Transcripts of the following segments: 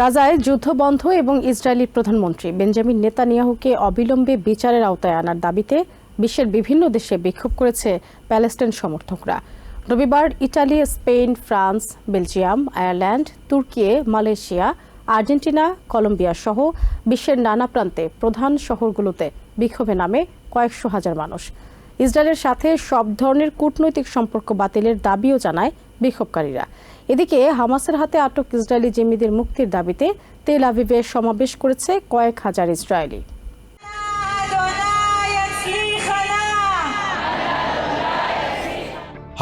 গাজায় যুদ্ধ বন্ধ এবং ইসরায়েলি প্রধানমন্ত্রী বেঞ্জামিন নেতানিয়াহুকে অবিলম্বে বিচারের আওতায় আনার দাবিতে বিশ্বের বিভিন্ন দেশে বিক্ষোভ করেছে প্যালেস্টাইন সমর্থকরা। রবিবার Italy, Spain, France, Belgium, Ireland তুর্কি মালয়েশিয়া, আর্জেন্টিনা, কলম্বিয়া সহ বিশ্বের নানা প্রান্তে প্রধান শহরগুলোতে বিক্ষোভে নামে কয়েকশো হাজার মানুষ। ইসরায়েলের সাথে সব ধরনের কূটনৈতিক সম্পর্ক বাতিলের দাবিও জানায় বিক্ষোভকারীরা। এদিকে হামাসের হাতে আটক ইসরায়েলি জিম্মিদের মুক্তির দাবিতে তেল আবিবে সমাবেশ করেছে কয়েক হাজার ইসরায়েলি।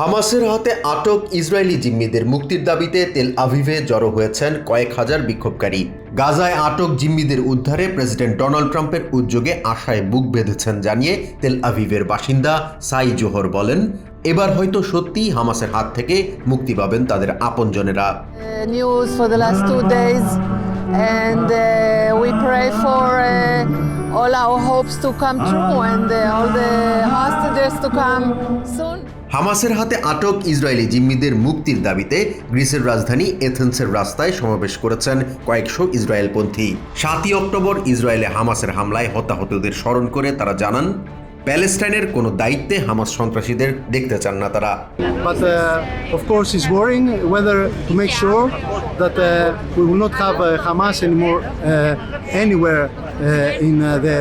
হামাসের হাতে আটক ইসরায়েলি জিম্মিদের মুক্তির দাবিতে তেল আভিভে জড়ো হয়েছেন কয়েক হাজার বিক্ষোভকারী গাজায় আটক জিম্মিদের উদ্ধারে প্রেসিডেন্ট ডোনাল্ড ট্রাম্পের উদ্যোগে আশায় বুক বেঁধেছেন জানিয়ে তেল আভিভের বাসিন্দা সাই জোহর বলেন এবার হয়তো সত্যিই হামাসের হাত থেকে মুক্তি পাবেন তাদের আপনজনেরা uh, and uh, for uh, all our hopes to come true and uh, all the hostages to come soon. হামাসের হাতে আটক ইসরায়েলি জিম্মিদের মুক্তির দাবিতে গ্রিসের রাজধানী এথেন্সের রাস্তায় সমাবেশ করেছেন কয়েকশো ইসরায়েলপন্থী। সাতই অক্টোবর ইসরায়েলে হামাসের হামলায় হতাহতদের স্মরণ করে তারা জানান প্যালেস্টাইনের কোনো দায়িত্বে হামাস সন্ত্রাসীদের দেখতে চান না তারা। But uh, of course it's worrying whether to make sure that uh, we will not have uh, Hamas anymore uh, anywhere uh, in uh, the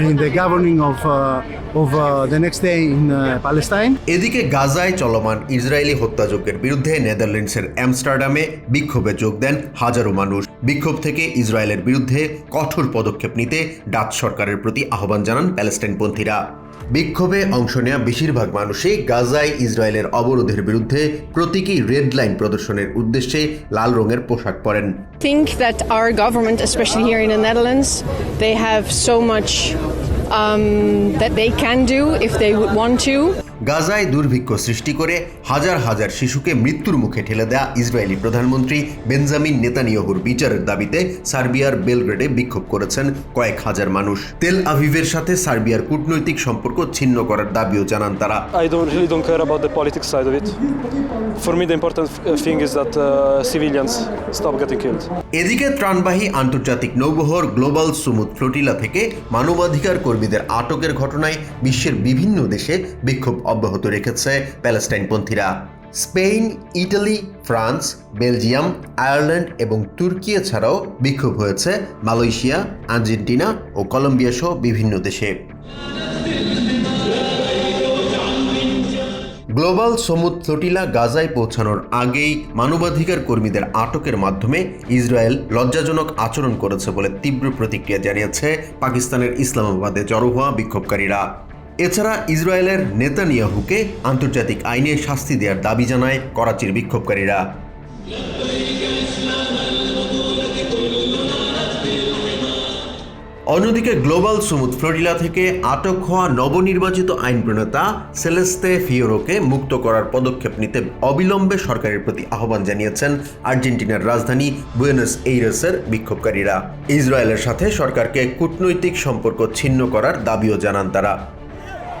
in the governing of uh, of uh, the next day in uh, Palestine. এদিকে গাজায় চলমান Israeli হত্যাযজ্ঞের বিরুদ্ধে নেদারল্যান্ডসের অ্যামস্টারডামে বিক্ষোভে যোগ দেন হাজারো মানুষ বিক্ষোভ থেকে ইসরায়েলের বিরুদ্ধে কঠোর পদক্ষেপ নিতে ডাচ সরকারের প্রতি আহ্বান জানান প্যালেস্টাইনপন্থীরা বিক্ষোভে অংশ নেওয়া বেশিরভাগ মানুষই গাজায় ইসরায়েলের অবরোধের বিরুদ্ধে প্রতীকী রেড লাইন প্রদর্শনের উদ্দেশ্যে লাল রঙের পোশাক পরেন think that our government, especially here in the Netherlands, they have so much um, that they can do if they would want to. গাজায় দুর্ভিক্ষ সৃষ্টি করে হাজার হাজার শিশুকে মৃত্যুর মুখে ঠেলে দেয়া ইসরায়েলি প্রধানমন্ত্রী বেঞ্জামিন নেতানিয়াহুর বিচারের দাবিতে সার্বিয়ার বেলগ্রেডে বিক্ষোভ করেছেন কয়েক হাজার মানুষ তেল আভিভের সাথে সার্বিয়ার কূটনৈতিক সম্পর্ক ছিন্ন করার দাবিও জানান তারা I don't really don't care about the politics side of it. For me, the important uh, thing is that uh, civilians stop getting killed. এদিকে ত্রাণবাহী আন্তর্জাতিক নৌবহর গ্লোবাল সুমুদ ফ্লোটিলা থেকে মানবাধিকার কর্মীদের আটকের ঘটনায় বিশ্বের বিভিন্ন দেশে বিক্ষোভ অব্যাহত রেখেছে প্যালেস্টাইনপন্থীরা। Spain, Italy, France, Belgium, Ireland এবং তুর্কি ছাড়াও বিক্ষোভ হয়েছে মালয়েশিয়া, আর্জেন্টিনা ও কলম্বিয়া সহ বিভিন্ন দেশে। গ্লোবাল সমুদ ফ্লোটিলা গাজায় পৌঁছানোর আগেই মানবাধিকার কর্মীদের আটকের মাধ্যমে ইসরায়েল লজ্জাজনক আচরণ করেছে বলে তীব্র প্রতিক্রিয়া জানিয়েছে পাকিস্তানের ইসলামাবাদে জড়ো হওয়া বিক্ষোভকারীরা। এছাড়া ইসরায়েলের নেতানিয়াহুকে আন্তর্জাতিক আইনে শাস্তি দেওয়ার দাবি জানায় করাচির বিক্ষোভকারীরা। অন্যদিকে গ্লোবাল সুমুদ ফ্লোরিলা থেকে আটক হওয়া নবনির্বাচিত আইন প্রণেতা সেলেস্তে ফিওরোকে মুক্ত করার পদক্ষেপ নিতে অবিলম্বে সরকারের প্রতি আহ্বান জানিয়েছেন আর্জেন্টিনার রাজধানী বুয়েনস এইরসের বিক্ষোভকারীরা। ইসরায়েলের সাথে সরকারকে কূটনৈতিক সম্পর্ক ছিন্ন করার দাবিও জানান তারা।